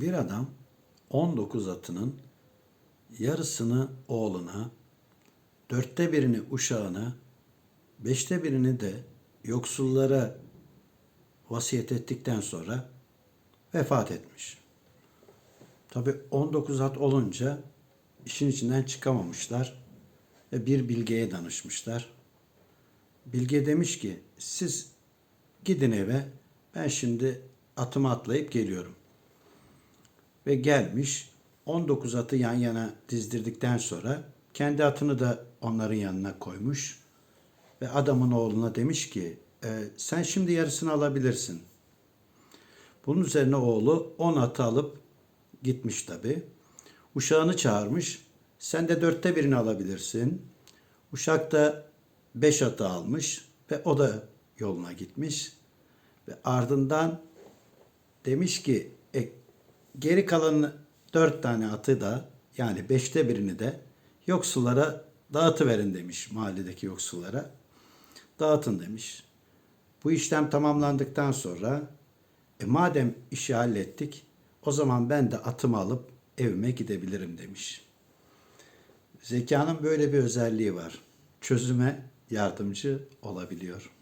Bir adam 19 atının yarısını oğluna, dörtte birini uşağına, beşte birini de yoksullara vasiyet ettikten sonra vefat etmiş. Tabi 19 at olunca işin içinden çıkamamışlar ve bir bilgeye danışmışlar. Bilge demiş ki siz gidin eve ben şimdi atımı atlayıp geliyorum. Ve gelmiş 19 atı yan yana dizdirdikten sonra kendi atını da onların yanına koymuş. Ve adamın oğluna demiş ki "E, sen şimdi yarısını alabilirsin. Bunun üzerine oğlu 10 atı alıp gitmiş tabi. Uşağını çağırmış. Sen de dörtte birini alabilirsin. Uşak da 5 atı almış ve o da yoluna gitmiş. Ve ardından demiş ki e, geri kalan dört tane atı da yani beşte birini de yoksullara dağıtıverin demiş mahalledeki yoksullara. Dağıtın demiş. Bu işlem tamamlandıktan sonra e madem işi hallettik o zaman ben de atımı alıp evime gidebilirim demiş. Zekanın böyle bir özelliği var. Çözüme yardımcı olabiliyor.